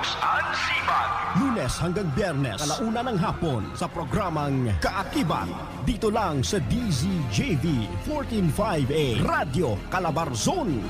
at Rose Ann Sibag. Lunes hanggang Biyernes, alauna ng hapon sa programang Kaakibat. Dito lang sa DZJV 145A Radio Calabarzon.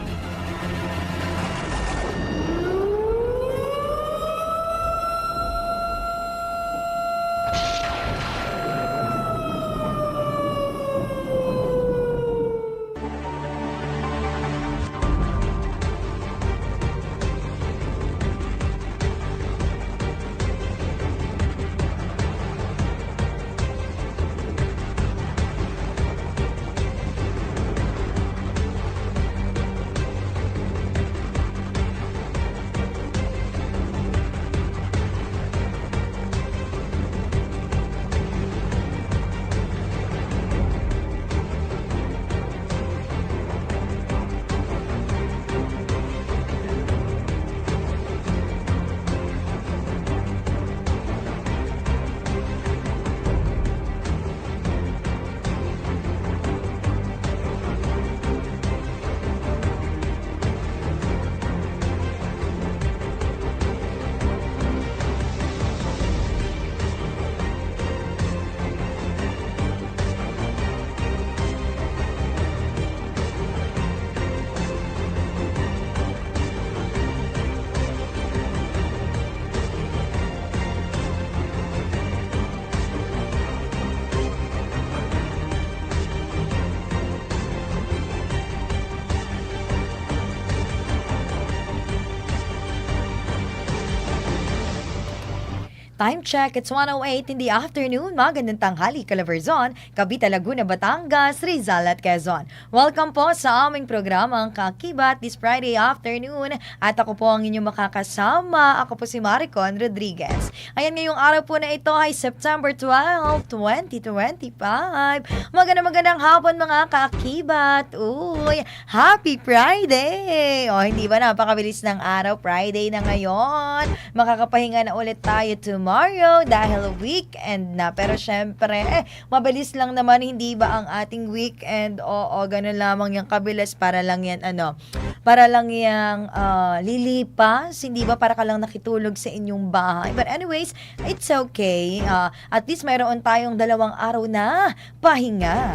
Time check, it's 108 in the afternoon. Magandang tanghali, Calaverzon, Cavite, Laguna, Batangas, Rizal at Quezon. Welcome po sa aming programang Kakibat this Friday afternoon. At ako po ang inyong makakasama. Ako po si Maricon Rodriguez. Ayan, ngayong araw po na ito ay September 12, 2025. Magandang magandang hapon mga Kakibat. Uy, Happy Friday! O, hindi ba napakabilis ng araw? Friday na ngayon. Makakapahinga na ulit tayo tomorrow dahil weekend na. Pero syempre, eh, mabilis lang naman, hindi ba ang ating weekend? Oo, ganun lamang yung kabilis para lang yan, ano, para lang yung ah, lilipas, hindi ba? Para ka lang nakitulog sa inyong bahay. But anyways, it's okay. Ah, at least mayroon tayong dalawang araw na pahinga.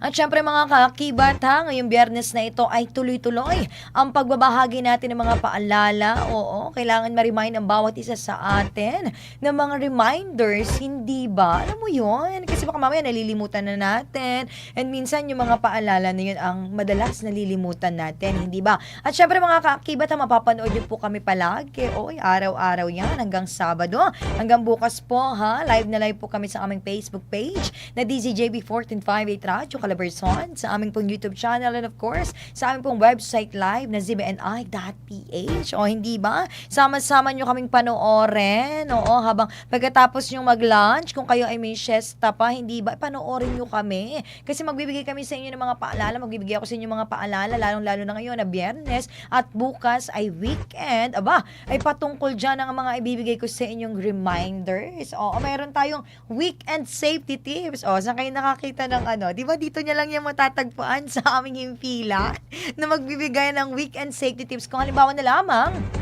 At syempre mga kakibat ha, ngayong biyernes na ito ay tuloy-tuloy ang pagbabahagi natin ng mga paalala. Oo, kailangan ma-remind ang bawat isa sa atin ng mga reminders, hindi ba? Alam mo yon Kasi baka mamaya nalilimutan na natin. And minsan yung mga paalala na yun ang madalas nalilimutan natin, hindi ba? At syempre mga kakibat ha, mapapanood yun po kami palagi. Oy, araw-araw yan hanggang Sabado. Hanggang bukas po ha, live na live po kami sa aming Facebook page na DZJB 1458 Radio Calabarzon, sa aming pong YouTube channel and of course, sa aming pong website live na zbni.ph. O hindi ba? Sama-sama nyo kaming panoorin. Oo, habang pagkatapos nyo mag-lunch, kung kayo ay may siesta pa, hindi ba? Panoorin nyo kami. Kasi magbibigay kami sa inyo ng mga paalala. Magbibigay ako sa inyo ng mga paalala, lalong-lalo na ngayon na biyernes at bukas ay weekend. Aba, ay patungkol dyan ang mga ibibigay ko sa inyong reminders. Oo, mayroon tayong weekend safety tips. O, saan kayo nakakita ng ano? Di ba dito niya lang yung matatagpuan sa aming himpila na magbibigay ng weekend safety tips. Kung halimbawa na lamang,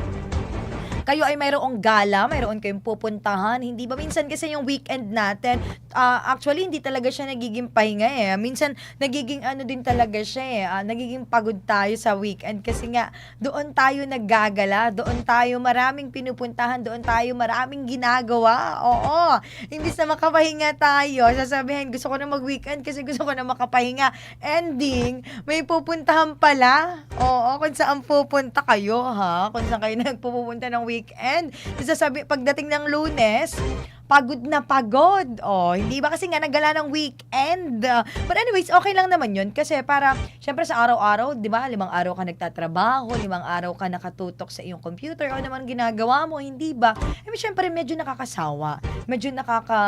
kayo ay mayroong gala, mayroon kayong pupuntahan. Hindi ba minsan kasi yung weekend natin, ah, actually hindi talaga siya nagiging pahinga eh. Minsan nagiging ano din talaga siya eh. ah, nagiging pagod tayo sa weekend kasi nga doon tayo naggagala, doon tayo maraming pinupuntahan, doon tayo maraming ginagawa. Oo. Imbis na makapahinga tayo, sasabihin gusto ko na mag-weekend kasi gusto ko na makapahinga. Ending, may pupuntahan pala. Oo, kung saan pupunta kayo ha, kung saan kayo nagpupunta ng weekend. Sasabi, pagdating ng lunes, pagod na pagod. Oh, hindi ba kasi nga nagala ng weekend? But anyways, okay lang naman yun kasi para, syempre sa araw-araw, di ba, limang araw ka nagtatrabaho, limang araw ka nakatutok sa iyong computer, o naman ginagawa mo, hindi ba? Eh, syempre, medyo nakakasawa. Medyo nakaka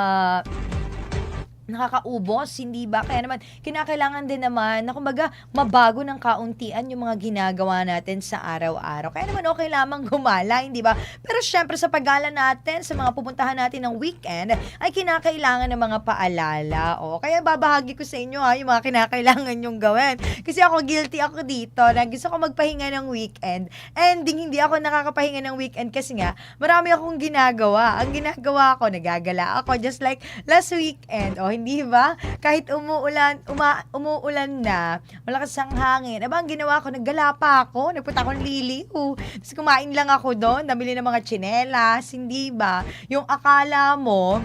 nakakaubos, hindi ba? Kaya naman, kinakailangan din naman na kumbaga mabago ng kauntian yung mga ginagawa natin sa araw-araw. Kaya naman okay lamang gumala, hindi ba? Pero syempre sa paggala natin, sa mga pupuntahan natin ng weekend, ay kinakailangan ng mga paalala. O, kaya babahagi ko sa inyo ha, yung mga kinakailangan yung gawin. Kasi ako guilty ako dito na gusto ko magpahinga ng weekend. Ending, hindi ako nakakapahinga ng weekend kasi nga, marami akong ginagawa. Ang ginagawa ko, nagagala ako just like last weekend. O, hindi ba? Kahit umuulan, uma, umuulan na, malakas ang hangin. Aba, ang ginawa ko, naggala pa ako. Nagpunta ako ng Liliw. Tapos kumain lang ako doon. Nabili ng mga tsinelas. Hindi ba? Yung akala mo,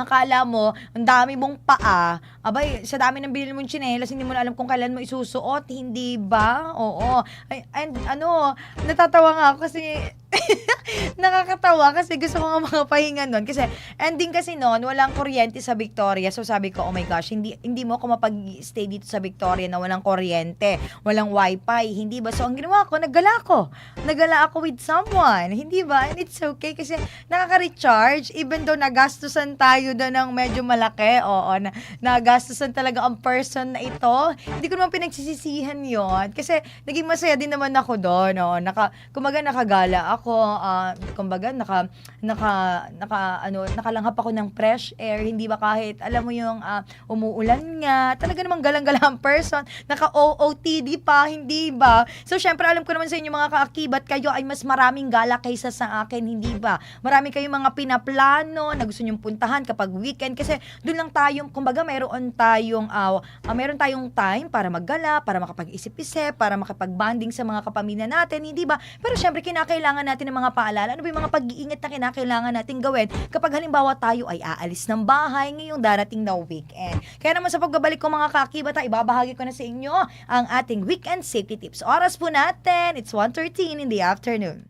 akala mo, ang dami mong paa, abay, sa dami ng binili mong tsinelas, hindi mo na alam kung kailan mo isusuot, hindi ba? Oo. Ay, and ano, natatawa nga ako kasi nakakatawa kasi gusto ko nga mga pahinga nun. Kasi ending kasi nun, walang kuryente sa Victoria. So sabi ko, oh my gosh, hindi, hindi mo ako mapag-stay dito sa Victoria na walang kuryente, walang wifi, hindi ba? So ang ginawa ko, naggala ko. Naggala ako with someone, hindi ba? And it's okay kasi nakaka-recharge even though nagastusan tayo doon ng medyo malaki. Oo, na, nagastusan talaga ang person na ito. Hindi ko naman pinagsisisihan yon kasi naging masaya din naman ako doon. Oh. Naka, kumaga nakagala ako, ah, kumbaga naka, naka, naka, ano, nakalanghap ako ng fresh air. Hindi ba kahit, alam mo yung ah, umuulan nga, talaga namang galang-gala ang person. Naka-OOTD pa, hindi ba? So, syempre, alam ko naman sa inyo mga kaakibat, kayo ay mas maraming gala kaysa sa akin, hindi ba? Marami kayong mga pinaplano na gusto nyong puntahan kapag weekend kasi doon lang tayong, kumbaga, mayroon tayong, ah, ah, meron tayong time para maggala, para makapag-isip-isip, para makapag-bonding sa mga kapamilya natin, hindi ba? Pero syempre, kinakailangan natin ng mga paalala. Ano ba yung mga pag-iingat na kinakailangan natin gawin kapag halimbawa tayo ay aalis ng bahay ngayong darating na weekend. Kaya naman sa pagbabalik ko mga kakibata, ibabahagi ko na sa inyo ang ating weekend safety tips. Oras po natin, it's 1.13 in the afternoon.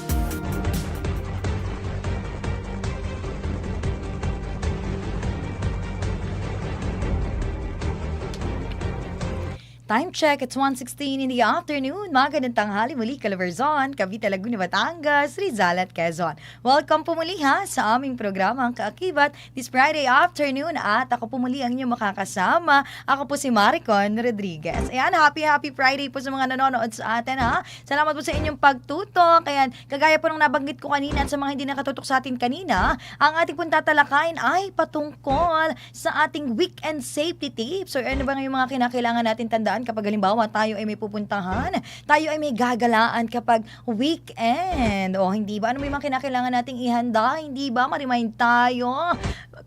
Time check, it's 1.16 in the afternoon. Magandang tanghali muli, Calabarzon, Cavite, Laguna, Batangas, Rizal at Quezon. Welcome po muli ha sa aming programa ang Kaakibat this Friday afternoon at ako po muli ang inyong makakasama. Ako po si Maricon Rodriguez. Ayan, happy happy Friday po sa mga nanonood sa atin ha. Salamat po sa inyong pagtutok. Ayan, kagaya po ng nabanggit ko kanina at sa mga hindi nakatutok sa atin kanina, ang ating pong tatalakayin ay patungkol sa ating weekend safety tips. So ano ba yung mga kinakailangan natin tandaan kapag halimbawa tayo ay may pupuntahan, tayo ay may gagalaan kapag weekend. O hindi ba? Ano may mga kinakailangan nating ihanda? Hindi ba? Ma-remind tayo.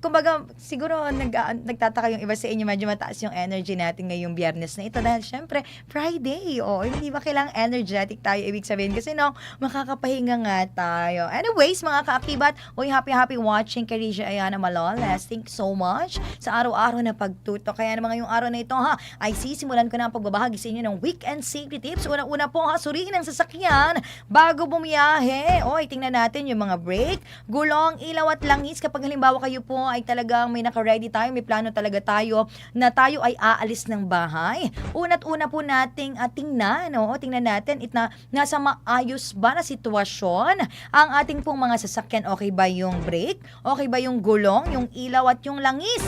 Kumbaga, siguro nag, ah, nagtataka yung iba sa inyo, medyo mataas yung energy natin ngayong biyernes na ito dahil syempre, Friday. O, hindi ba kailangang energetic tayo? Ibig sabihin kasi no, makakapahinga nga tayo. Anyways, mga kaakibat, uy, happy happy watching kay Risha Ayana Maloles. Thank so much sa araw-araw na pagtuto. Kaya naman ngayong araw na ito ha, ay sisimulan ko na ang pagbabahagi sa inyo ng weekend safety tips. Una-una po ha, suriin ang sasakyan bago bumiyahe. Oy, tingnan natin yung mga brake, gulong, ilaw at langis. Kapag halimbawa kayo po ay talagang may naka-ready tayo, may plano talaga tayo na tayo ay aalis ng bahay. Una't una po nating uh, tingnan, oo, tingnan natin it na nasa maayos ba na sitwasyon ang ating pong mga sasakyan. Okay ba yung brake? Okay ba yung gulong, yung ilaw at yung langis?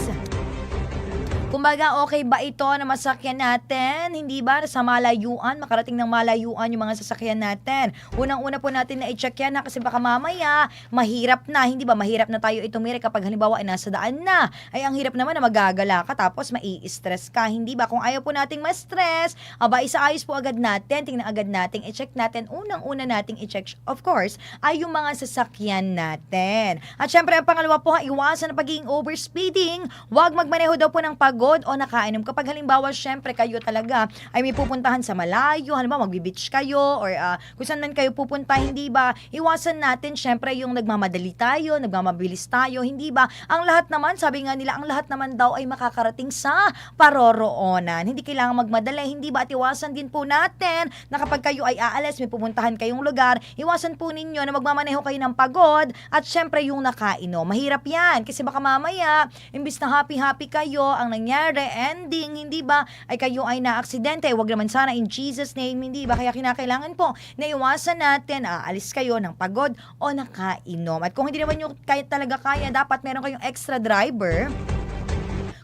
Kumbaga, okay ba ito na masakyan natin? Hindi ba sa malayuan, makarating ng malayuan yung mga sasakyan natin? Unang-una po natin na i-check yan na kasi baka mamaya, mahirap na, hindi ba? Mahirap na tayo itumiri kapag halimbawa ay nasa daan na. Ay, ang hirap naman na magagala ka tapos mai-stress ka. Hindi ba? Kung ayaw po nating ma-stress, aba, isaayos po agad natin, tingnan agad natin, i-check natin. Unang-una nating i-check, of course, ay yung mga sasakyan natin. At syempre, ang pangalawa po, iwasan ang pagiging overspeeding. Huwag magmaneho daw po ng pagod o nakainom. Kapag halimbawa, syempre, kayo talaga ay may pupuntahan sa malayo, halimbawa, magbi-beach kayo or ah, kung saan man kayo pupunta, hindi ba? Iwasan natin, syempre, yung nagmamadali tayo, nagmamabilis tayo, hindi ba? Ang lahat naman, sabi nga nila, ang lahat naman daw ay makakarating sa paroroonan. Hindi kailangan magmadali, hindi ba? At iwasan din po natin na kapag kayo ay aalis, may pupuntahan kayong lugar, iwasan po ninyo na magmamaneho kayo ng pagod at syempre yung nakainom. Mahirap yan kasi baka mamaya, imbis na happy-happy kayo, ang nangyari, ending, hindi ba, ay kayo ay na-aksidente. Huwag naman sana in Jesus name, hindi ba? Kaya kinakailangan po na iwasan natin, aalis kayo ng pagod o nakainom. At kung hindi naman yung kaya talaga kaya, dapat meron kayong extra driver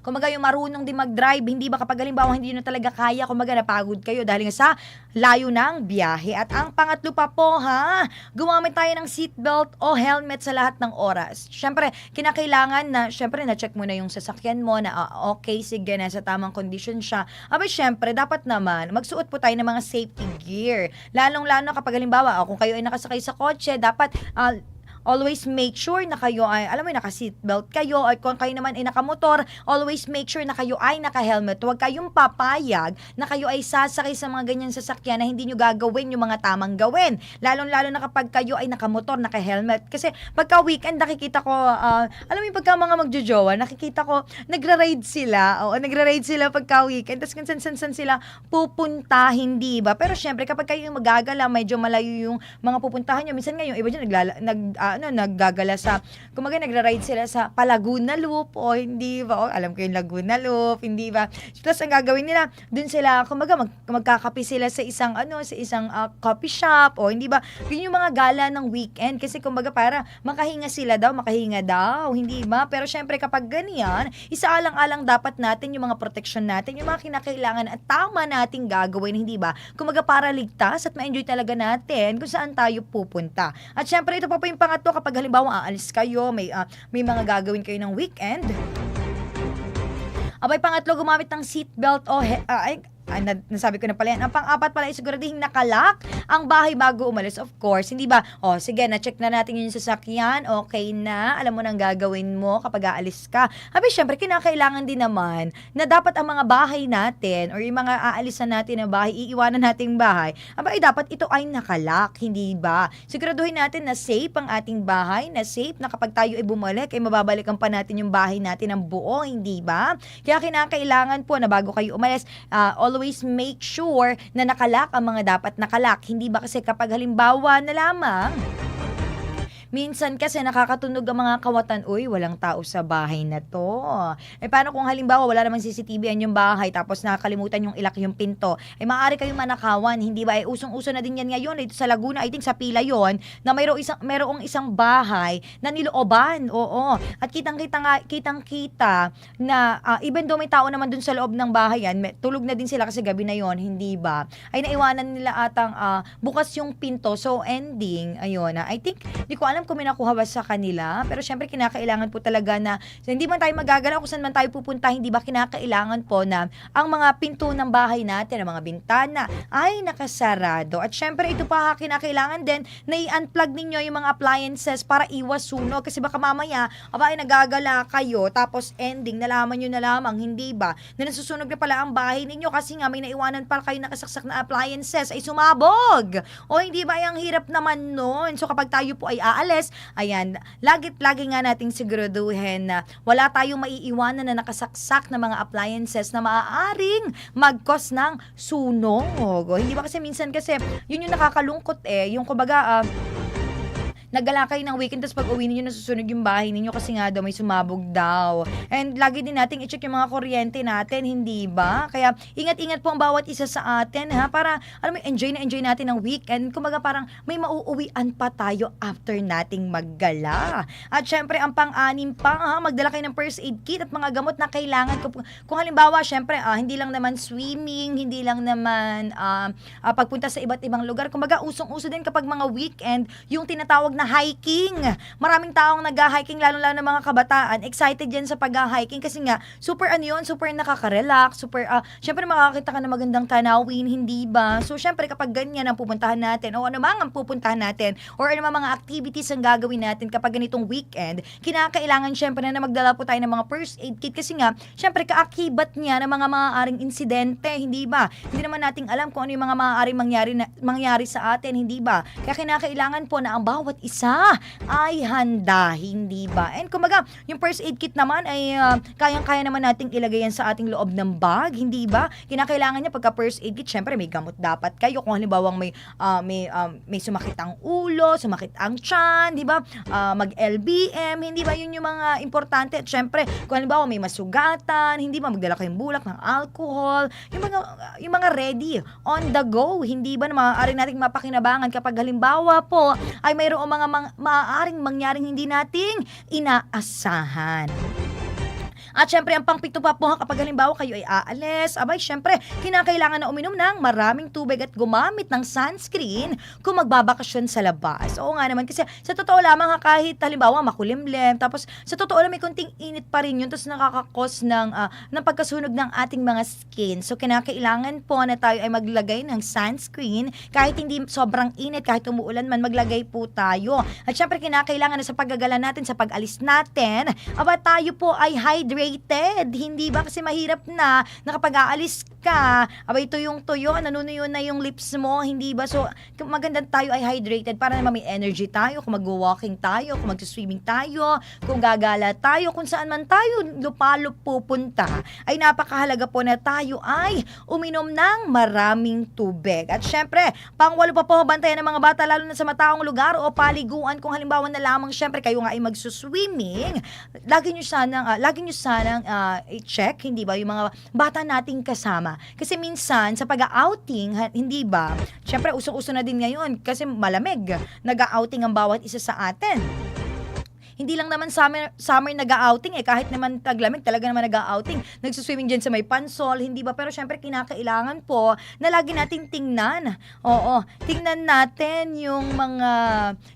Kumaga yung marunong din mag-drive, hindi ba kapag halimbawa hindi nyo talaga kaya, kumaga napagod kayo dahil nga sa layo ng biyahe. At ang pangatlo pa po ha, gumamit tayo ng seatbelt o helmet sa lahat ng oras. Siyempre, kinakailangan na, siyempre na-check mo na yung sasakyan mo na ah, okay, sige, nasa tamang condition siya. Aba, siyempre, dapat naman, magsuot po tayo ng mga safety gear. Lalong-lalo kapag halimbawa, oh, kung kayo ay nakasakay sa kotse, dapat ah, always make sure na kayo ay, alam mo, naka-seatbelt kayo, at kung kayo naman ay nakamotor, always make sure na kayo ay naka-helmet. Huwag kayong papayag na kayo ay sasakay sa mga ganyan sasakyan na hindi nyo gagawin yung mga tamang gawin. Lalong-lalo na kapag kayo ay nakamotor, naka-helmet. Kasi pagka weekend, nakikita ko, ah, alam mo yung pagka mga magjojowa, nakikita ko, nagra-ride sila, o nagra-ride sila pagka weekend, tapos kung san-san sila pupunta, hindi ba? Pero syempre, kapag kayo magagala, medyo malayo yung mga pupuntahan nyo. Minsan nga yung iba dyan, naglala, nag, ano, naggagala sa, kumaga nagra-ride sila sa Palaguna Loop, o hindi ba? O, alam ko yung Laguna Loop, hindi ba? Plus, ang gagawin nila, dun sila, kumaga mag, magkakape sila sa isang, ano, sa isang ah, coffee shop, o hindi ba? Yun yung mga gala ng weekend, kasi kumbaga para makahinga sila daw, makahinga daw, hindi ba? Pero syempre, kapag ganyan, isaalang-alang dapat natin yung mga protection natin, yung mga kinakailangan at tama nating gagawin, hindi ba? Kumaga para ligtas at ma-enjoy talaga natin kung saan tayo pupunta. At syempre, ito pa po yung pangatlo, kapag halimbawa aalis kayo, may, ah, may mga gagawin kayo ng weekend, Abay, pangatlo, gumamit ng seatbelt o he- ah, ay, na, nasabi ko na pala yan. Ang pang-apat pala ay siguraduhin nakalak ang bahay bago umalis. Of course, hindi ba? O, sige, na-check na natin yung sasakyan. Okay na. Alam mo nang gagawin mo kapag aalis ka. Habi, syempre, kinakailangan din naman na dapat ang mga bahay natin or yung mga aalisan natin na bahay, iiwanan nating bahay, aba, ay dapat ito ay nakalak, hindi ba? Siguraduhin natin na safe ang ating bahay, na safe na kapag tayo ay bumalik, ay mababalikan pa natin yung bahay natin ng buo, hindi ba? Kaya kinakailangan po na bago kayo umalis, ah, always make sure na nakalak ang mga dapat nakalak. Hindi ba kasi kapag halimbawa na lamang, Minsan kasi nakakatunog ang mga kawatan, uy, walang tao sa bahay na to. Eh paano kung halimbawa wala namang CCTV yan yung bahay tapos nakakalimutan yung ilak yung pinto. Eh maaari kayong manakawan, hindi ba? Eh usong-uso na din yan ngayon dito sa Laguna, I think sa Pila yon na mayroong isang mayroong isang bahay na nilooban. Oo. At kitang-kita nga kitang-kita na ah, even though may tao naman dun sa loob ng bahay yan, tulog na din sila kasi gabi na yon, hindi ba? Ay naiwanan nila atang ah, bukas yung pinto. So ending, ayun na. I think Di ko alam kung may nakuha ba sa kanila. Pero syempre, kinakailangan po talaga na so, hindi man tayo magagalaw kung saan man tayo pupunta, hindi ba kinakailangan po na ang mga pinto ng bahay natin, ang mga bintana, ay nakasarado. At syempre, ito pa kinakailangan din na i-unplug ninyo yung mga appliances para iwas sunog. Kasi baka mamaya, aba ay nagagala kayo, tapos ending, nalaman nyo na lamang, hindi ba, na nasusunog na pala ang bahay ninyo kasi nga may naiwanan pa kayo nakasaksak na appliances ay sumabog. O hindi ba, ay ang hirap naman nun. So kapag tayo po ay aalis, ayan, lagit lagi nga nating siguraduhin na wala tayong maiiwanan na nakasaksak na mga appliances na maaaring mag-cause ng sunog. Hindi ba kasi minsan kasi, yun yung nakakalungkot eh, yung kumbaga, ah, nagala kayo ng weekend tapos pag uwi ninyo nasusunog yung bahay ninyo kasi nga daw may sumabog daw. And lagi din nating i-check yung mga kuryente natin, hindi ba? Kaya ingat-ingat po ang bawat isa sa atin ha para alam mo enjoy na enjoy natin ang weekend. Kumaga parang may mauuwian pa tayo after nating maggala. At syempre ang pang-anim pa ha, magdala kayo ng first aid kit at mga gamot na kailangan kung, kung halimbawa syempre ah, hindi lang naman swimming, hindi lang naman ah, ah, pagpunta sa iba't ibang lugar. Kumbaga usong-uso din kapag mga weekend yung tinatawag hiking. Maraming taong nag-hiking lalo-lalo ng mga kabataan. Excited yan sa pag-hiking kasi nga super ano yun, super nakaka-relax, super ah, syempre makakita ka ng magandang tanawin, hindi ba? So syempre kapag ganyan ang pupuntahan natin o ano mang ang pupuntahan natin or ano mga activities ang gagawin natin kapag ganitong weekend, kinakailangan syempre na magdala po tayo ng mga first aid kit kasi nga syempre kaakibat niya ng mga maaaring insidente, hindi ba? Hindi naman nating alam kung ano yung mga maaaring mangyari na, mangyari sa atin, hindi ba? Kaya kinakailangan po na ang bawat isa ay handa, hindi ba? And kumaga, yung first aid kit naman ay ah, kayang-kaya naman nating ilagay yan sa ating loob ng bag, hindi ba? Kinakailangan niya pagka first aid kit, syempre may gamot dapat kayo. Kung halimbawa may ah, may ah, may sumakit ang ulo, sumakit ang tiyan, di ba? Ah, mag-LBM, hindi ba? Yun yung mga importante. At syempre, kung halimbawa may masugatan, hindi ba magdala kayong bulak ng alcohol, yung mga yung mga ready on the go, hindi ba na maaari nating mapakinabangan kapag halimbawa po ay mayroong mga mang- maaaring mangyaring hindi nating inaasahan. At syempre, ang pangpito pa po kapag halimbawa kayo ay aalis, abay, syempre, kinakailangan na uminom ng maraming tubig at gumamit ng sunscreen kung magbabakasyon sa labas. Oo nga naman, kasi sa totoo lamang ha, kahit halimbawa makulimlim, tapos sa totoo lang may konting init pa rin yun, tapos nakakakos ng, ah, ng pagkasunog ng ating mga skin. So, kinakailangan po na tayo ay maglagay ng sunscreen kahit hindi sobrang init, kahit umuulan man, maglagay po tayo. At syempre, kinakailangan na sa paggagala natin, sa pag-alis natin, aba tayo po ay hydrated. Hindi ba? Kasi mahirap na, na kapag aalis ka, aba ito yung tuyo, nanunuyo na yung lips mo, hindi ba? So, maganda tayo ay hydrated para naman may energy tayo, kung mag-walking tayo, kung mag-swimming tayo, kung gagala tayo, kung saan man tayo lupalop pupunta, ay napakahalaga po na tayo ay uminom ng maraming tubig. At syempre, pangwalo pa po, bantayan ng mga bata, lalo na sa mataong lugar o paliguan, kung halimbawa na lamang, syempre, kayo nga ay magsuswimming, lagi nyo sanang, ah, lagi nyo sanang ah, i-check, hindi ba, yung mga bata nating kasama. Kasi minsan, sa pag-outing, hindi ba, syempre, usong-uso na din ngayon, kasi malamig, nag-outing ang bawat isa sa atin. Hindi lang naman summer, summer nag-outing eh. Kahit naman taglamig, talaga naman nag-outing. Nagsuswimming dyan sa may pansol, hindi ba? Pero syempre, kinakailangan po na lagi nating tingnan. Oo, tingnan natin yung mga,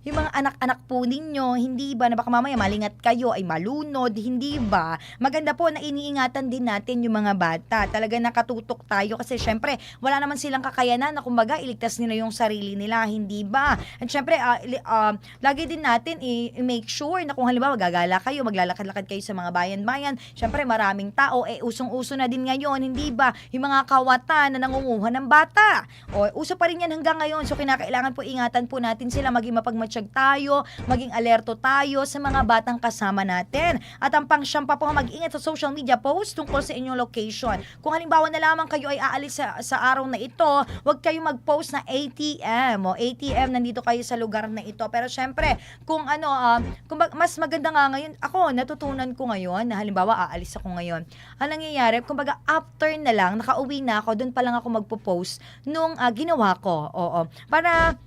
yung mga anak-anak po ninyo, hindi ba? Na baka mamaya malingat kayo, ay malunod, hindi ba? Maganda po na iniingatan din natin yung mga bata. Talaga nakatutok tayo kasi syempre, wala naman silang kakayanan na kumbaga iligtas nila yung sarili nila, hindi ba? At syempre, ili- ah, lagi din natin i-make sure na kung halimbawa gagala kayo, maglalakad-lakad kayo sa mga bayan-bayan, syempre maraming tao, eh usong-uso na din ngayon, hindi ba? Yung mga kawatan na nangunguha ng bata. O, uso pa rin yan hanggang ngayon. So, kinakailangan po ingatan po natin sila, maging mapagmatsyag tayo, maging alerto tayo sa mga batang kasama natin. At ang pangsyam pa po, mag-ingat sa social media post tungkol sa inyong location. Kung halimbawa na lamang kayo ay aalis sa, sa araw na ito, huwag kayong mag-post na ATM o ATM nandito kayo sa lugar na ito. Pero syempre, kung ano, um, kung ba- mas maganda nga ngayon, ako, natutunan ko ngayon na halimbawa aalis ako ngayon. Ang nangyayari, kumbaga after na lang, nakauwi na ako, doon pa lang ako magpo-post nung ah, ginawa ko. Oo. Para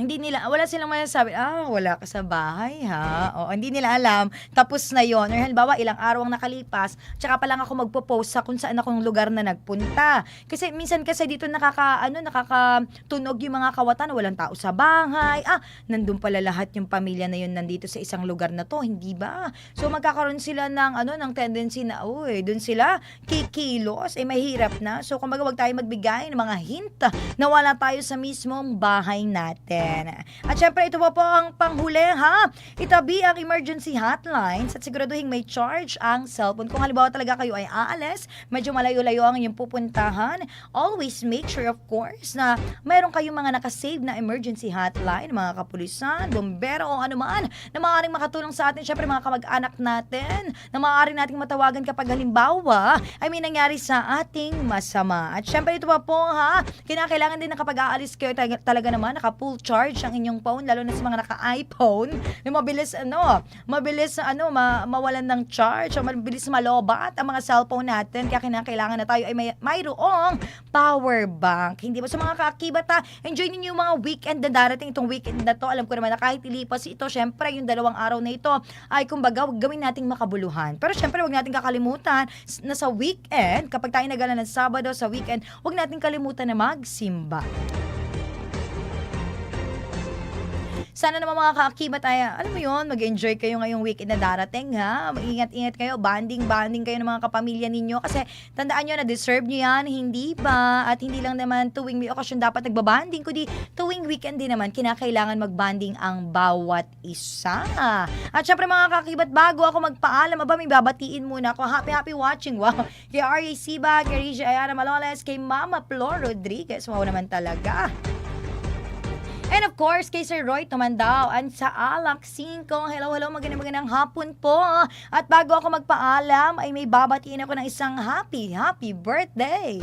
hindi nila, wala silang masasabi, ah, wala ka sa bahay, ha? O, hindi nila alam, tapos na yon Or halimbawa, ilang araw ang nakalipas, tsaka pa lang ako magpo-post sa kung saan akong lugar na nagpunta. Kasi minsan kasi dito nakaka, ano, nakakatunog yung mga kawatan, walang tao sa bahay, ah, nandun pala lahat yung pamilya na yun nandito sa isang lugar na to, hindi ba? So, magkakaroon sila ng, ano, ng tendency na, uy, dun sila kikilos, eh, mahirap na. So, kumbaga, wag tayo magbigay ng mga hint na wala tayo sa mismong bahay natin. At syempre, ito pa po ang panghuli, ha? Itabi ang emergency hotlines at siguraduhin may charge ang cellphone. Kung halimbawa talaga kayo ay aalis, medyo malayo-layo ang inyong pupuntahan, always make sure, of course, na mayroon kayong mga nakasave na emergency hotline, mga kapulisan, bombero o anuman na maaaring makatulong sa atin, syempre mga kamag-anak natin, na maaaring nating matawagan kapag halimbawa ay may nangyari sa ating masama. At syempre ito pa po ha, kinakailangan din na kapag aalis kayo talaga, naman, naka-full charge ang inyong phone, lalo na sa mga naka-iPhone, na mabilis ano, mabilis ano, ma- mawalan ng charge, o mabilis malobat ang mga cellphone natin, kaya kinakailangan na tayo ay may, mayroong power bank. Hindi ba? Sa mga kaakibat ha, enjoy ninyo yung mga weekend na darating itong weekend na to. Alam ko naman na kahit ilipas ito, syempre yung dalawang araw na ito ay kumbaga wag gawin nating makabuluhan. Pero syempre wag nating kakalimutan na sa weekend, kapag tayo nagala ng Sabado sa weekend, wag nating kalimutan na magsimba. Sana naman mga kaakibat ay, alam mo yon mag-enjoy kayo ngayong weekend na darating ha. Mag-ingat-ingat kayo, banding-banding kayo ng mga kapamilya ninyo. Kasi tandaan nyo na deserve nyo yan, hindi ba? At hindi lang naman tuwing may okasyon dapat nagbabanding, kundi tuwing weekend din naman, kinakailangan magbanding ang bawat isa. At syempre mga kakibat, bago ako magpaalam, aba may babatiin muna ako. Happy, happy watching. Wow. Kay R.A. Siba, kay Reggie Ayala Maloles, kay Mama Flor Rodriguez. Wow naman talaga. And of course, kay Sir Roy Tumandao and sa Alak 5. Hello, hello, magandang magandang hapon po. At bago ako magpaalam, ay may babatiin ako ng isang happy, happy birthday.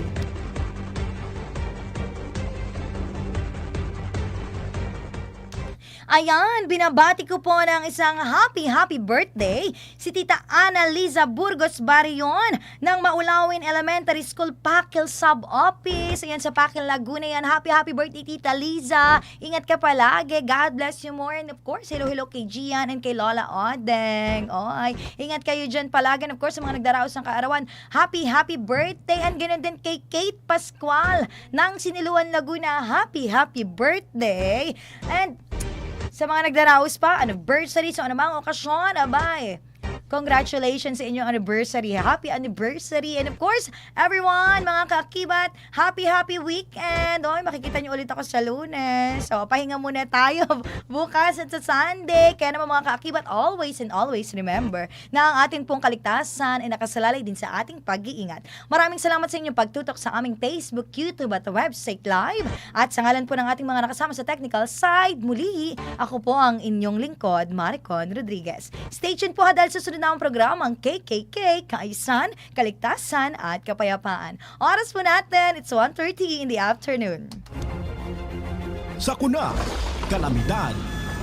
Ayan, binabati ko po ng isang happy, happy birthday si Tita Ana Liza Burgos Barion ng Maulawin Elementary School Pakil Sub-Office. Ayan sa Pakil Laguna yan. Happy, happy birthday Tita Liza. Ingat ka palagi. God bless you more. And of course, hello, hello kay Gian and kay Lola Odeng. Oy, ingat kayo dyan palagi. And of course, sa mga nagdaraos ng kaarawan, happy, happy birthday. And ganoon din kay Kate Pascual ng Siniluan Laguna. Happy, happy birthday. And sa mga nagdaraos pa, anniversary, so anumang okasyon, abay. Congratulations sa inyong anniversary. Happy anniversary. And of course, everyone, mga kakibat, happy, happy weekend. Oy, makikita niyo ulit ako sa lunes. So, pahinga muna tayo bukas at sa Sunday. Kaya naman mga kakibat, always and always remember na ang ating pong kaligtasan ay nakasalalay din sa ating pag-iingat. Maraming salamat sa inyong pagtutok sa aming Facebook, YouTube at website live. At sa ngalan po ng ating mga nakasama sa technical side, muli, ako po ang inyong lingkod, Maricon Rodriguez. Stay tuned po ha dahil susunod na ang programang KKK, Kaisan, Kaligtasan at Kapayapaan. Oras po natin, it's 1.30 in the afternoon. Sakuna, kalamidad,